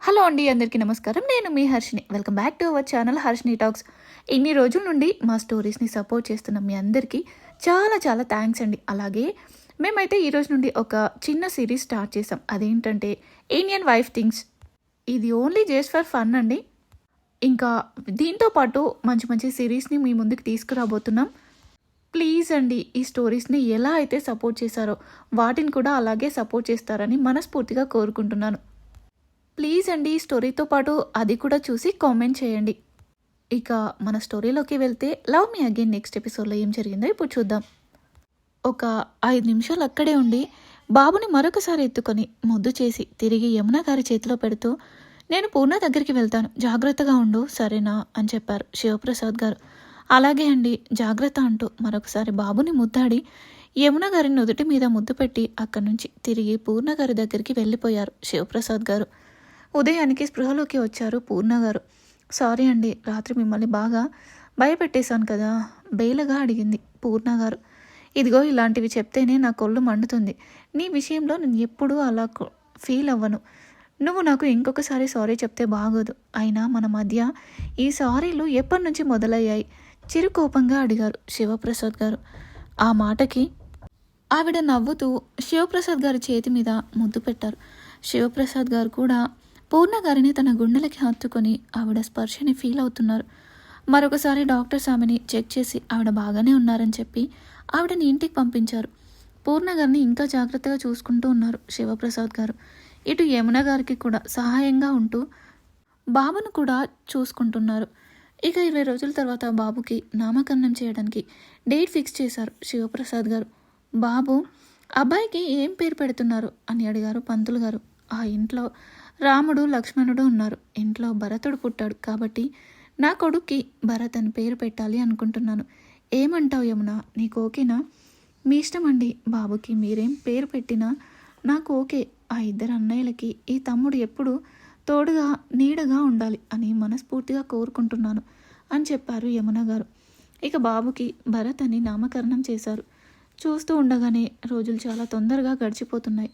Hello అండి అందరికీ నమస్కారం. నేను మీ Harshini welcome back to our channel Harshini talks ఇన్ని రోజుల నుండి మా స్టోరీస్ని సపోర్ట్ చేస్తున్న మీ అందరికీ చాలా చాలా థ్యాంక్స్ అండి. అలాగే మేమైతే ఈ రోజు నుండి ఒక చిన్న సిరీస్ స్టార్ట్ చేసాం. అదేంటంటే ఇండియన్ వైఫ్ థింగ్స్ ఇది ఓన్లీ జస్ట్ ఫర్ ఫన్ అండి. ఇంకా దీంతో పాటు మంచి మంచి సిరీస్ని మీ ముందుకు తీసుకురాబోతున్నాం. ప్లీజ్ అండి ఈ స్టోరీస్ని ఎలా అయితే సపోర్ట్ చేశారో వాటిని కూడా అలాగే సపోర్ట్ చేస్తారని మనస్ఫూర్తిగా కోరుకుంటున్నాను. ప్లీజ్ అండి స్టోరీతో పాటు అది కూడా చూసి కామెంట్ చేయండి. ఇక మన స్టోరీలోకి వెళ్తే లవ్ మీ అగైన్ నెక్స్ట్ ఎపిసోడ్లో ఏం జరిగిందో ఇప్పుడు చూద్దాం. ఒక ఐదు నిమిషాలు అక్కడే ఉండి బాబుని మరొకసారి ఎత్తుకొని ముద్దు చేసి తిరిగి యమున గారి చేతిలో పెడుతూ నేను పూర్ణ దగ్గరికి వెళ్తాను. జాగ్రత్తగా ఉండు సరేనా? అని చెప్పారు శివప్రసాద్ గారు. అలాగే అండి. జాగ్రత్త అంటూ మరొకసారి బాబుని ముద్దాడి యమున గారి నుదుటి మీద ముద్దు పెట్టి అక్కడి నుంచి తిరిగి పూర్ణ గారి దగ్గరికి వెళ్ళిపోయారు శివప్రసాద్ గారు. ఉదయానికి స్పృహలోకి వచ్చారు పూర్ణ గారు. సారీ అండి రాత్రి మిమ్మల్ని బాగా భయపెట్టేశాను కదా బేలగా అడిగింది పూర్ణ గారు. ఇదిగో ఇలాంటివి చెప్తేనే నా కొళ్ళు మండుతుంది. నీ విషయంలో నేను ఎప్పుడూ అలా ఫీల్ అవ్వను. నువ్వు నాకు ఇంకొకసారి సారీ చెప్తే బాగోదు. అయినా మన మధ్య ఈ సారీలు ఎప్పటి నుంచి మొదలయ్యాయి? చిరుకోపంగా అడిగారు శివప్రసాద్ గారు. ఆ మాటకి ఆవిడ నవ్వుతూ శివప్రసాద్ గారి చేతి మీద ముద్దు పెట్టారు. శివప్రసాద్ గారు కూడా పూర్ణ గారిని తన గుండెలకి హత్తుకొని ఆవిడ స్పర్శని ఫీల్ అవుతున్నారు. మరొకసారి డాక్టర్స్ ఆమెని చెక్ చేసి ఆవిడ బాగానే ఉన్నారని చెప్పి ఆవిడని ఇంటికి పంపించారు. పూర్ణ గారిని ఇంకా జాగ్రత్తగా చూసుకుంటూ ఉన్నారు శివప్రసాద్ గారు. ఇటు యమున గారికి కూడా సహాయంగా ఉంటూ బాబును కూడా చూసుకుంటున్నారు. ఇక ఇరవై రోజుల తర్వాత బాబుకి నామకరణం చేయడానికి డేట్ ఫిక్స్ చేశారు శివప్రసాద్ గారు. బాబు అబ్బాయికి ఏం పేరు పెడుతున్నారు? అని అడిగారు పంతులు గారు. ఆ ఇంట్లో రాముడు లక్ష్మణుడు ఉన్నారు. ఇంట్లో భరతుడు పుట్టాడు కాబట్టి నా కొడుక్కి భరత్ అని పేరు పెట్టాలి అనుకుంటున్నాను. ఏమంటావు యమున? నీకు ఓకేనా? మీ ఇష్టం అండి. బాబుకి మీరేం పేరు పెట్టినా నాకు ఓకే. ఆ ఇద్దరు అన్నయ్యలకి ఈ తమ్ముడు ఎప్పుడు తోడుగా నీడగా ఉండాలి అని మనస్ఫూర్తిగా కోరుకుంటున్నాను అని చెప్పారు యమున గారు. ఇక బాబుకి భరత్ అని నామకరణం చేశారు. చూస్తూ ఉండగానే రోజులు చాలా తొందరగా గడిచిపోతున్నాయి.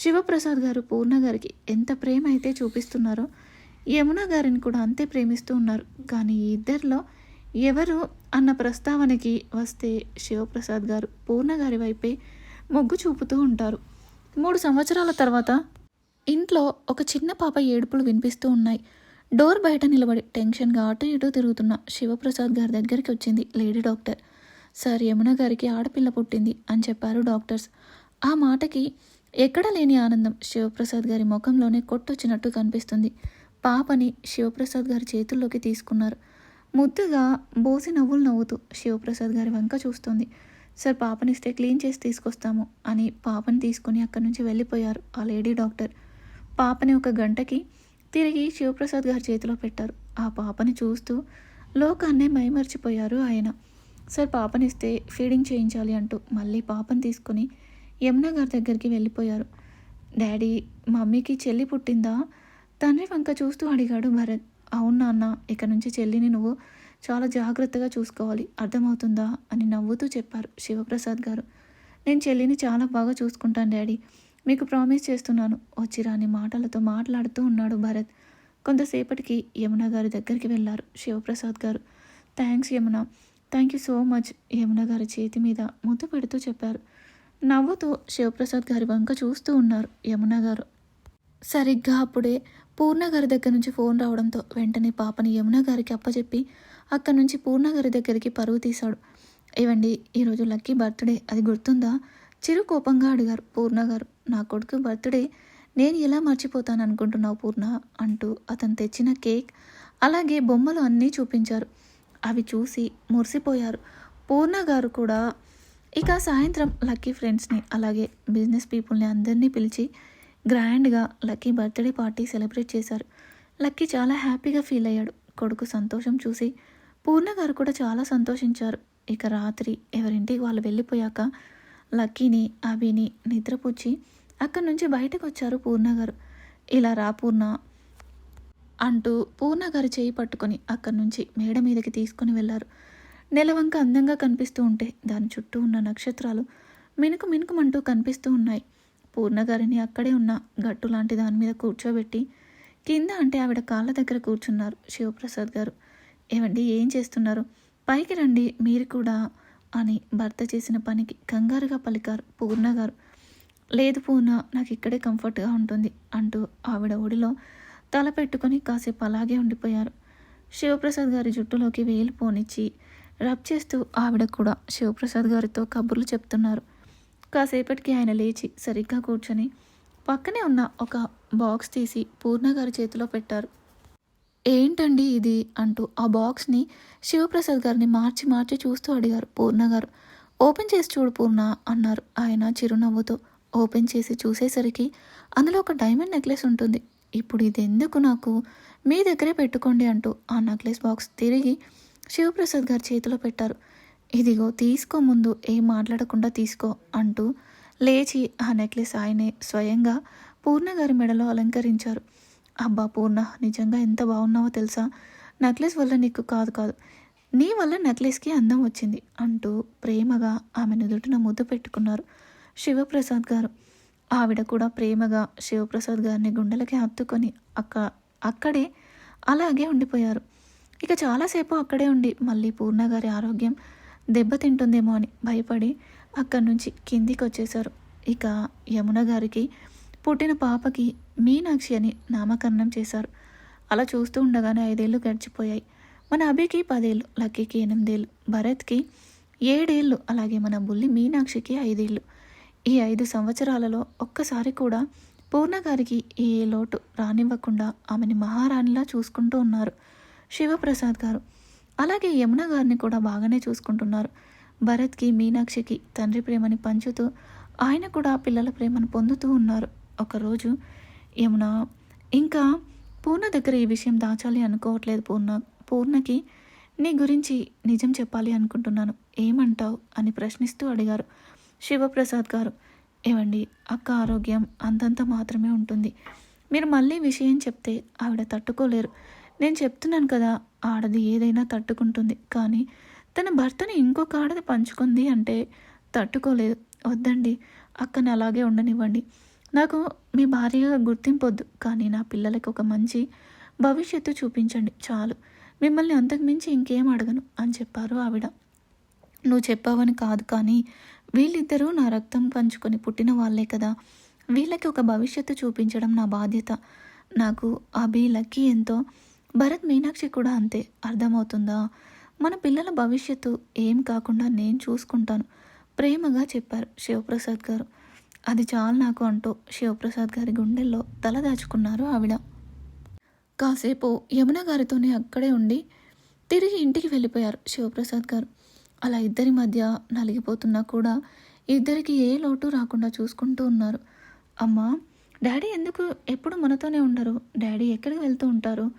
శివప్రసాద్ గారు పూర్ణ గారికి ఎంత ప్రేమ అయితే చూపిస్తున్నారో యమున గారిని కూడా అంతే ప్రేమిస్తూ ఉన్నారు. కానీ ఈ ఇద్దరిలో ఎవరు అన్న ప్రస్తావనకి వస్తే శివప్రసాద్ గారు పూర్ణ గారి వైపే మొగ్గు చూపుతూ ఉంటారు. మూడు సంవత్సరాల తర్వాత ఇంట్లో ఒక చిన్న పాప ఏడుపులు వినిపిస్తూ ఉన్నాయి. డోర్ బయట నిలబడి టెన్షన్గా అటు ఇటు తిరుగుతున్న శివప్రసాద్ గారి దగ్గరికి వచ్చింది లేడీ డాక్టర్. సార్ యమున గారికి ఆడపిల్ల పుట్టింది అని చెప్పారు డాక్టర్స్. ఆ మాటకి ఎక్కడ లేని ఆనందం శివప్రసాద్ గారి ముఖంలోనే కొట్టొచ్చినట్టు కనిపిస్తుంది. పాపని శివప్రసాద్ గారి చేతుల్లోకి తీసుకున్నారు. ముద్దుగా బోసి నవ్వులు నవ్వుతూ శివప్రసాద్ గారి వంక చూస్తుంది. సార్ పాపనిస్తే క్లీన్ చేసి తీసుకొస్తాము అని పాపని తీసుకుని అక్కడి నుంచి వెళ్ళిపోయారు ఆ లేడీ డాక్టర్. పాపని ఒక గంటకి తిరిగి శివప్రసాద్ గారి చేతిలో పెట్టారు. ఆ పాపని చూస్తూ లోకాన్నే మైమర్చిపోయారు ఆయన. సార్ పాపనిస్తే ఫీడింగ్ చేయించాలి అంటూ మళ్ళీ పాపని తీసుకొని యమున గారి దగ్గరికి వెళ్ళిపోయారు. డాడీ మమ్మీకి చెల్లి పుట్టిందా? తండ్రి వంక చూస్తూ అడిగాడు భరత్. అవును నాన్న ఇక నుంచి చెల్లిని నువ్వు చాలా జాగ్రత్తగా చూసుకోవాలి. అర్థమవుతుందా? అని నవ్వుతూ చెప్పారు శివప్రసాద్ గారు. నేను చెల్లిని చాలా బాగా చూసుకుంటాను డాడీ. మీకు ప్రామిస్ చేస్తున్నాను. వచ్చి రాని మాటలతో మాట్లాడుతూ ఉన్నాడు భరత్. కొంతసేపటికి యమున గారి దగ్గరికి వెళ్ళారు శివప్రసాద్ గారు. Thanks Yamuna. Thank you so much Yamuna గారి చేతి మీద ముద్దు పెడుతూ చెప్పారు. నవ్వుతూ శివప్రసాద్ గారి వంక చూస్తూ ఉన్నారు యమున గారు. సరిగ్గా అప్పుడే పూర్ణ గారి దగ్గర నుంచి ఫోన్ రావడంతో వెంటనే పాపని యమున గారికి అప్పచెప్పి అక్కడి నుంచి పూర్ణ గారి దగ్గరికి పరుగు తీశాడు. ఏవండి ఈరోజు లక్కీ బర్త్డే అది గుర్తుందా? చిరు కోపంగా అడిగారు పూర్ణ గారు. నా కొడుకు బర్త్డే నేను ఎలా మర్చిపోతాను అనుకుంటున్నావు పూర్ణ? అంటూ అతను తెచ్చిన కేక్ అలాగే బొమ్మలు అన్నీ చూపించారు. అవి చూసి మురిసిపోయారు. పూర్ణ గారు కూడా ఇక సాయంత్రం లక్కీ ఫ్రెండ్స్ని అలాగే బిజినెస్ పీపుల్ని అందరినీ పిలిచి గ్రాండ్గా లక్కీ బర్త్డే పార్టీ సెలబ్రేట్ చేశారు. లక్కీ చాలా హ్యాపీగా ఫీల్ అయ్యాడు. కొడుకు సంతోషం చూసి పూర్ణ గారు కూడా చాలా సంతోషించారు. ఇక రాత్రి ఎవరింటికి వాళ్ళు వెళ్ళిపోయాక లక్కీని అభిని నిద్రపుచ్చి అక్కడి నుంచి బయటకు వచ్చారు పూర్ణ గారు. ఇలా రా పూర్ణ అంటూ పూర్ణ గారు చేయి పట్టుకొని అక్కడి నుంచి మేడ మీదకి తీసుకుని వెళ్ళారు. నెలవంక అందంగా కనిపిస్తూ ఉంటే దాని చుట్టూ ఉన్న నక్షత్రాలు మినుకు మినుకుమంటూ కనిపిస్తూ ఉన్నాయి. పూర్ణగారిని అక్కడే ఉన్న గట్టు లాంటి దాని మీద కూర్చోబెట్టి కింద అంటే ఆవిడ కాళ్ళ దగ్గర కూర్చున్నారు శివప్రసాద్ గారు. ఏమండి ఏం చేస్తున్నారు? పైకి రండి మీరు కూడా అని భర్త చేసిన పనికి కంగారుగా పలికారు పూర్ణ గారు లేదు పూర్ణ నాకు ఇక్కడే కంఫర్ట్గా ఉంటుంది అంటూ ఆవిడ ఒడిలో తల పెట్టుకొని కాసేపు అలాగే ఉండిపోయారు. శివప్రసాద్ గారి జుట్టులోకి వేలు పోనిచ్చి రబ్ చేస్తూ ఆవిడ కూడా శివప్రసాద్ గారితో కబుర్లు చెప్తున్నారు. కాసేపటికి ఆయన లేచి సరిగ్గా కూర్చొని పక్కనే ఉన్న ఒక బాక్స్ తీసి పూర్ణ గారి చేతిలో పెట్టారు. ఏంటండి ఇది? అంటూ ఆ బాక్స్ని శివప్రసాద్ గారిని మార్చి మార్చి చూస్తూ అడిగారు పూర్ణ గారు. ఓపెన్ చేసి చూడు పూర్ణ అన్నారు ఆయన చిరునవ్వుతో. ఓపెన్ చేసి చూసేసరికి అందులో ఒక డైమండ్ నెక్లెస్ ఉంటుంది. ఇప్పుడు ఇది ఎందుకు నాకు? మీ దగ్గరే పెట్టుకోండి అంటూ ఆ నెక్లెస్ బాక్స్ తిరిగి శివప్రసాద్ గారి చేతిలో పెట్టారు. ఇదిగో తీసుకో ముందు ఏం మాట్లాడకుండా తీసుకో అంటూ లేచి ఆ నెక్లెస్ ఆయనే స్వయంగా పూర్ణ గారి మెడలో అలంకరించారు. అబ్బా పూర్ణ నిజంగా ఎంత బాగున్నావో తెలుసా? నెక్లెస్ వల్ల నీకు కాదు కాదు నీ వల్ల నెక్లెస్కి అందం వచ్చింది అంటూ ప్రేమగా ఆమె నుదుటిన ముద్దు పెట్టుకున్నారు శివప్రసాద్ గారు. ఆవిడ కూడా ప్రేమగా శివప్రసాద్ గారిని గుండెలకి హత్తుకొని అక్క అక్కడే అలాగే ఉండిపోయారు. ఇక చాలాసేపు అక్కడే ఉండి మళ్ళీ పూర్ణ గారి ఆరోగ్యం దెబ్బతింటుందేమో అని భయపడి అక్కడి నుంచి కిందికి వచ్చేశారు ఇక యమున గారికి పుట్టిన పాపకి మీనాక్షి అని నామకరణం చేశారు. అలా చూస్తూ ఉండగానే ఐదేళ్ళు గడిచిపోయాయి. మన అభికి పదేళ్ళు లక్కీకి ఎనిమిదేళ్ళు భరత్కి ఏడేళ్ళు అలాగే మన బుల్లి మీనాక్షికి ఐదేళ్ళు. ఈ ఐదు సంవత్సరాలలో ఒక్కసారి కూడా పూర్ణగారికి ఏ లోటు రానివ్వకుండా ఆమెని మహారాణిలా చూసుకుంటూ ఉన్నారు. శివప్రసాద్ గారు. అలాగే యమున గారిని కూడా బాగానే చూసుకుంటున్నారు. భరత్కి మీనాక్షికి తండ్రి ప్రేమని పంచుతూ ఆయన కూడా పిల్లల ప్రేమను పొందుతూ ఉన్నారు. ఒకరోజు యమున ఇంకా పూర్ణ దగ్గర ఈ విషయం దాచాలి అనుకోవట్లేదు పూర్ణ. పూర్ణకి నీ గురించి నిజం చెప్పాలి అనుకుంటున్నాను. ఏమంటావు? అని ప్రశ్నిస్తూ అడిగారు శివప్రసాద్ గారు. ఏవండి అక్క ఆరోగ్యం అంతంత మాత్రమే ఉంటుంది. మీరు మళ్ళీ విషయం చెప్తే ఆవిడ తట్టుకోలేరు. నేను చెప్తున్నాను కదా ఆడది ఏదైనా తట్టుకుంటుంది. కానీ తన భర్తని ఇంకొక ఆడది పంచుకుంది అంటే తట్టుకోలేదు. వద్దండి అక్కని అలాగే ఉండనివ్వండి. నాకు మీ భార్యగా గుర్తింపొద్దు కానీ నా పిల్లలకి ఒక మంచి భవిష్యత్తు చూపించండి చాలు. మిమ్మల్ని అంతకుమించి ఇంకేం అడగను అని చెప్పారు ఆవిడ. నువ్వు చెప్పావని కాదు కానీ వీళ్ళిద్దరూ నా రక్తం పంచుకొని పుట్టిన వాళ్ళే కదా. వీళ్ళకి ఒక భవిష్యత్తు చూపించడం నా బాధ్యత. నాకు అభి లక్కీ ఎంతో భరత్ మీనాక్షి కూడా అంతే. అర్థమవుతుందా? మన పిల్లల భవిష్యత్తు ఏం కాకుండా నేను చూసుకుంటాను ప్రేమగా చెప్పారు శివప్రసాద్ గారు. అది చాలు నాకు అంటూ శివప్రసాద్ గారి గుండెల్లో తల దాచుకున్నారు ఆవిడ. కాసేపు యమున గారితోనే అక్కడే ఉండి తిరిగి ఇంటికి వెళ్ళిపోయారు శివప్రసాద్ గారు. అలా ఇద్దరి మధ్య నలిగిపోతున్నా కూడా ఇద్దరికి ఏ లోటు రాకుండా చూసుకుంటూ ఉన్నారు. అమ్మా డాడీ ఎందుకు ఎప్పుడు మనతోనే ఉండరు? డాడీ ఎక్కడికి వెళ్తూ ఉంటారు?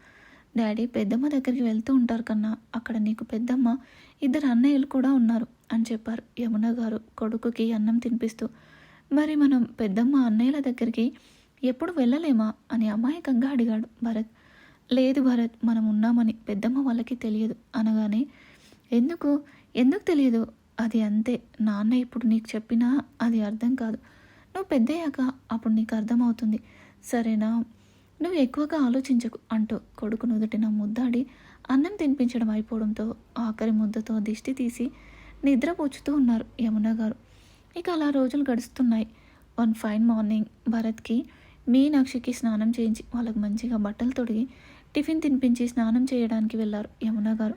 డాడీ పెద్దమ్మ దగ్గరికి వెళ్తూ ఉంటారు కన్నా అక్కడ నీకు పెద్దమ్మ ఇద్దరు అన్నయ్యలు కూడా ఉన్నారు అని చెప్పారు యమున గారు కొడుకుకి అన్నం తినిపిస్తూ. మరి మనం పెద్దమ్మ అన్నయ్యల దగ్గరికి ఎప్పుడు వెళ్ళలేమా అని అమాయకంగా అడిగాడు భరత్. లేదు భరత్ మనం ఉన్నామని పెద్దమ్మ వాళ్ళకి తెలియదు అనగానే ఎందుకు? ఎందుకు తెలియదు? అది అంతే. నాన్న ఇప్పుడు నీకు చెప్పినా అది అర్థం కాదు. నువ్వు పెద్దయ్యాక అప్పుడు నీకు అర్థమవుతుంది. సరేనా? నువ్వు ఎక్కువగా ఆలోచించకు అంటూ కొడుకు నుదుటిన ముద్దాడి అన్నం తినిపించడం అయిపోవడంతో ఆఖరి ముద్దతో దిష్టి తీసి నిద్రపోచుతూ ఉన్నారు యమున గారు. ఇక అలా రోజులు గడుస్తున్నాయి. One fine morning. భరత్కి మీనాక్షికి స్నానం చేయించి వాళ్ళకి మంచిగా బట్టలు తొడిగి టిఫిన్ తినిపించి స్నానం చేయడానికి వెళ్ళారు యమున గారు.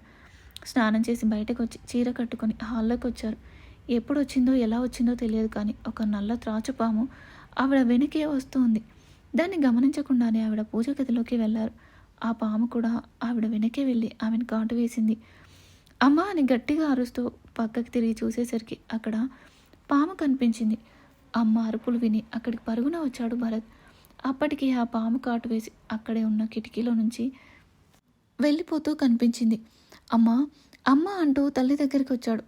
స్నానం చేసి బయటకు వచ్చి చీర కట్టుకొని హాల్లోకి వచ్చారు. ఎప్పుడు వచ్చిందో ఎలా వచ్చిందో తెలియదు కానీ ఒక నల్ల త్రాచుపాము ఆవిడ వెనకే వస్తుంది దాన్ని గమనించకుండానే ఆవిడ పూజ గదిలోకి వెళ్ళారు ఆ పాము కూడా ఆవిడ వెనకే వెళ్ళి ఆమెను కాటు వేసింది. అమ్మ అని గట్టిగా అరుస్తూ పక్కకి తిరిగి చూసేసరికి అక్కడ పాము కనిపించింది. అమ్మ అరుపులు విని అక్కడికి పరుగున వచ్చాడు భరత్. అప్పటికి ఆ పాము కాటు వేసి అక్కడే ఉన్న కిటికీలో నుంచి వెళ్ళిపోతూ కనిపించింది. అమ్మ అమ్మ అంటూ తల్లి దగ్గరికి వచ్చాడు.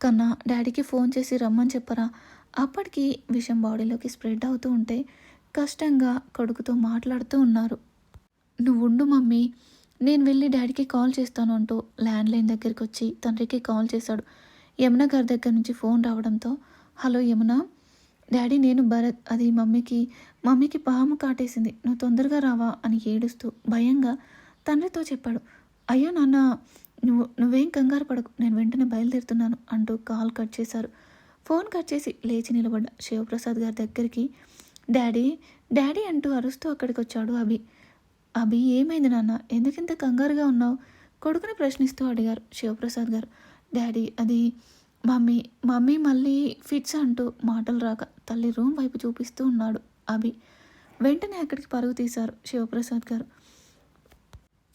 కన్నా డాడీకి ఫోన్ చేసి రమ్మని చెప్పరా? అప్పటికి విషం బాడీలోకి స్ప్రెడ్ అవుతూ ఉంటే కష్టంగా కొడుకుతో మాట్లాడుతూ ఉన్నారు. నువ్వు ఉండు మమ్మీ నేను వెళ్ళి డాడీకి కాల్ చేస్తాను అంటూ ల్యాండ్లైన్ దగ్గరికి వచ్చి తండ్రికి కాల్ చేశాడు. యమున గారి దగ్గర నుంచి ఫోన్ రావడంతో హలో యమున డాడీ నేను భరత్ అది మమ్మీకి మమ్మీకి పాము కాటేసింది నువ్వు తొందరగా రావా? అని ఏడుస్తూ భయంగా తండ్రితో చెప్పాడు. అయ్యో నాన్న నువ్వు నువ్వేం కంగారు పడకు నేను వెంటనే బయలుదేరుతున్నాను అంటూ కాల్ కట్ చేశారు. ఫోన్ కట్ చేసి లేచి నిలబడ్డ శివప్రసాద్ గారి దగ్గరికి డాడీ డాడీ అంటూ అరుస్తూ అక్కడికి వచ్చాడు అభి. అభి ఏమైంది నాన్న? ఎందుకింత కంగారుగా ఉన్నావు? కొడుకుని ప్రశ్నిస్తూ అడిగారు శివప్రసాద్ గారు. డాడీ అది మమ్మీ మమ్మీ మళ్ళీ ఫిట్స్ అంటూ మాటలు రాక తల్లి రూమ్ వైపు చూపిస్తూ ఉన్నాడు అభి. వెంటనే అక్కడికి పరుగు తీశారు శివప్రసాద్ గారు.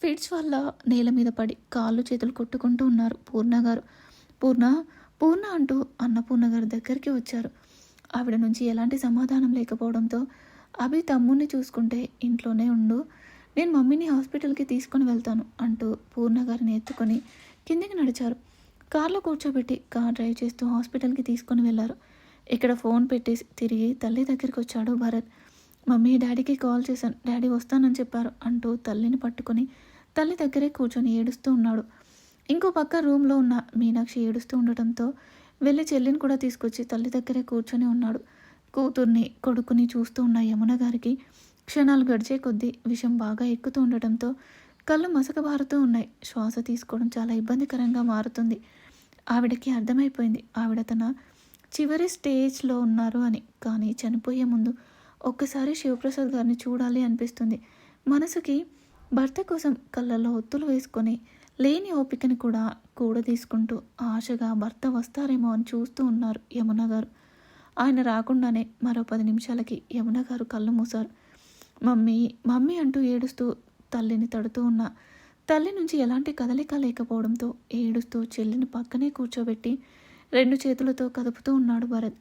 ఫిట్స్ వల్ల నేల మీద పడి కాళ్ళు చేతులు కొట్టుకుంటూ ఉన్నారు పూర్ణ గారు. పూర్ణ పూర్ణ అంటూ అన్నపూర్ణ గారి దగ్గరికి వచ్చారు. ఆవిడ నుంచి ఎలాంటి సమాధానం లేకపోవడంతో అభి తమ్ముడిని చూసుకుంటే ఇంట్లోనే ఉండు. నేను మమ్మీని హాస్పిటల్కి తీసుకొని వెళ్తాను అంటూ పూర్ణ గారిని ఎత్తుకొని కిందికి నడిచారు. కార్లో కూర్చోబెట్టి కార్ డ్రైవ్ చేస్తూ హాస్పిటల్కి తీసుకొని వెళ్ళారు ఇక్కడ ఫోన్ పెట్టేసి తిరిగి తల్లి దగ్గరికి వచ్చాడు భరత్. మమ్మీ డాడీకి కాల్ చేశాను. డాడీ వస్తానని చెప్పారు అంటూ తల్లిని పట్టుకొని తల్లి దగ్గరే కూర్చొని ఏడుస్తూ ఉన్నాడు. ఇంకో పక్క రూమ్లో ఉన్న మీనాక్షి ఏడుస్తూ ఉండటంతో వెళ్ళి చెల్లిని కూడా తీసుకొచ్చి తల్లి దగ్గరే కూర్చొని ఉన్నాడు. కూతుర్ని కొడుకుని చూస్తూ ఉన్న యమున గారికి క్షణాలు గడిచే కొద్దీ విషం బాగా ఎక్కుతూ ఉండటంతో కళ్ళు మసకబారుతూ ఉన్నాయి. శ్వాస తీసుకోవడం చాలా ఇబ్బందికరంగా మారుతుంది. ఆవిడకి అర్థమైపోయింది. ఆవిడ తన చివరి స్టేజ్లో ఉన్నారు అని. కానీ చనిపోయే ముందు ఒక్కసారి శివప్రసాద్ గారిని చూడాలి అనిపిస్తుంది. మనసుకి భర్త కోసం కళ్ళల్లో ఒత్తులు వేసుకొని లేని ఓపికని కూడా కూడ తీసుకుంటూ ఆశగా భర్త వస్తారేమో అని చూస్తూ ఉన్నారు యమున గారు. ఆయన రాకుండానే మరో పది నిమిషాలకి యమున గారు కళ్ళు మూశారు. మమ్మీ మమ్మీ అంటూ ఏడుస్తూ తల్లిని తడుతూ ఉన్న తల్లి నుంచి ఎలాంటి కదలిక లేకపోవడంతో ఏడుస్తూ చెల్లిని పక్కనే కూర్చోబెట్టి రెండు చేతులతో కదుపుతూ ఉన్నాడు భరత్.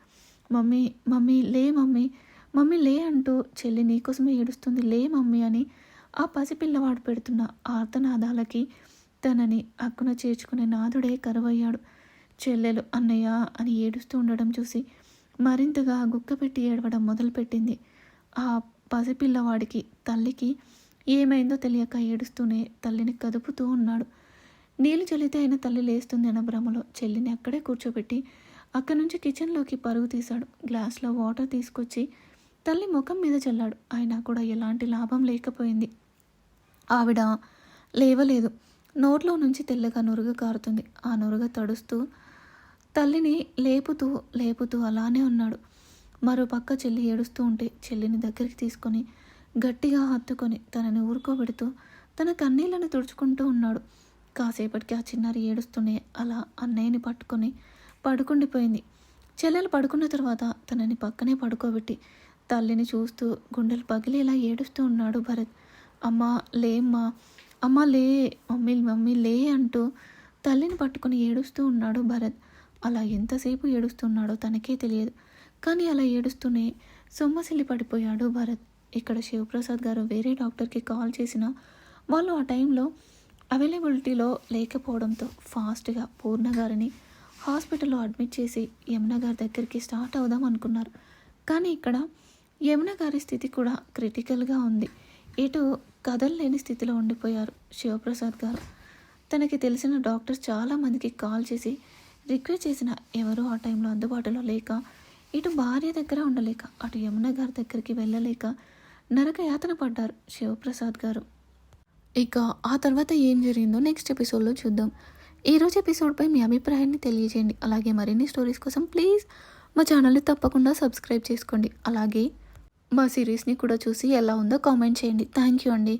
మమ్మీ మమ్మీ లే మమ్మీ మమ్మీ లే అంటూ చెల్లి నీకోసమే ఏడుస్తుంది లే మమ్మీ అని ఆ పసిపిల్లవాడు పెడుతున్న ఆర్తనాదాలకి తనని అక్కున చేర్చుకునే నాథుడే కరువయ్యాడు. చెల్లెలు అన్నయ్య అని ఏడుస్తూ ఉండడం చూసి మరింతగా గుక్కపెట్టి ఏడవడం మొదలుపెట్టింది. ఆ పసిపిల్లవాడికి తల్లికి ఏమైందో తెలియక ఏడుస్తూనే తల్లిని కదుపుతూ ఉన్నాడు. నీళ్ళు చల్లితే అయిన తల్లి లేస్తుంది అన్న భ్రమలో చెల్లిని అక్కడే కూర్చోబెట్టి అక్కడి నుంచి కిచెన్లోకి పరుగు తీశాడు. గ్లాస్లో వాటర్ తీసుకొచ్చి తల్లి ముఖం మీద చల్లాడు. అయినా కూడా ఎలాంటి లాభం లేకపోయింది. ఆవిడ లేవలేదు. నోట్లో నుంచి తెల్లగా నురుగ కారుతుంది. ఆ నురుగ తడుస్తూ తల్లిని లేపుతూ లేపుతూ అలానే ఉన్నాడు. మరో పక్క చెల్లి ఏడుస్తూ ఉంటే చెల్లిని దగ్గరికి తీసుకొని గట్టిగా హత్తుకొని తనని ఊరుకోబెడుతూ తన కన్నీళ్ళను తుడుచుకుంటూ ఉన్నాడు. కాసేపటికి ఆ చిన్నారి ఏడుస్తూనే అలా అన్నయ్యని పట్టుకొని పడుకుండిపోయింది. చెల్లెలు పడుకున్న తర్వాత తనని పక్కనే పడుకోబెట్టి తల్లిని చూస్తూ గుండెలు పగిలేలా ఏడుస్తూ ఉన్నాడు భరత్. అమ్మా లేమ్మా అమ్మ లే మమ్మీ మమ్మీ లే అంటూ తల్లిని పట్టుకొని ఏడుస్తూ ఉన్నాడు భరత్. అలా ఎంతసేపు ఏడుస్తున్నాడో తనకే తెలియదు. కానీ అలా ఏడుస్తూనే సొమ్మసిల్లి పడిపోయాడు భరత్. ఇక్కడ శివప్రసాద్ గారు వేరే డాక్టర్కి కాల్ చేసినా వాళ్ళు ఆ టైంలో అవైలబిలిటీలో లేకపోవడంతో ఫాస్ట్గా పూర్ణ గారిని హాస్పిటల్లో అడ్మిట్ చేసి యమున గారి దగ్గరికి స్టార్ట్ అవుదాం అనుకున్నారు. కానీ ఇక్కడ యమున గారి స్థితి కూడా క్రిటికల్గా ఉంది. ఇటు కదలలేని స్థితిలో ఉండిపోయారు శివప్రసాద్ గారు. తనకి తెలిసిన డాక్టర్స్ చాలామందికి కాల్ చేసి రిక్వెస్ట్ చేసిన ఎవరు ఆ టైంలో అందుబాటులో లేక ఇటు భార్య దగ్గర ఉండలేక అటు యమున గారి దగ్గరికి వెళ్ళలేక నరక యాతన పడ్డారు శివప్రసాద్ గారు. ఇక ఆ తర్వాత ఏం జరిగిందో నెక్స్ట్ ఎపిసోడ్లో చూద్దాం. ఈరోజు ఎపిసోడ్పై మీ అభిప్రాయాన్ని తెలియజేయండి. అలాగే మరిన్ని స్టోరీస్ కోసం ప్లీజ్ మా ఛానల్ని తప్పకుండా సబ్స్క్రైబ్ చేసుకోండి. అలాగే మా సిరీస్ని కూడా చూసి ఎలా ఉందో కామెంట్ చేయండి. థ్యాంక్ యూ అండి.